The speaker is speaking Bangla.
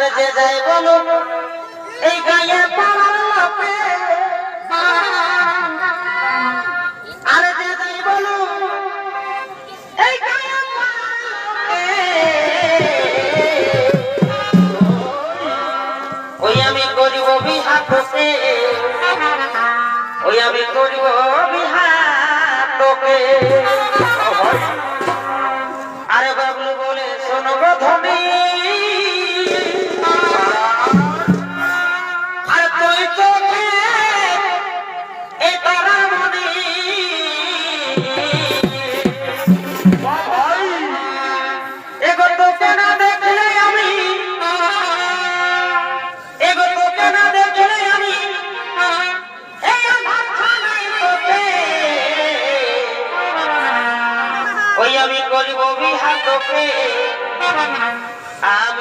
আর যাই বলো, এই গায়ে পড়ার লোকে। ওই আমি করিব বিহার তোকে ওই আমি করিব বিহার তোকে আরে বাবলু বলে, শোনো প্রথমে ওই আমি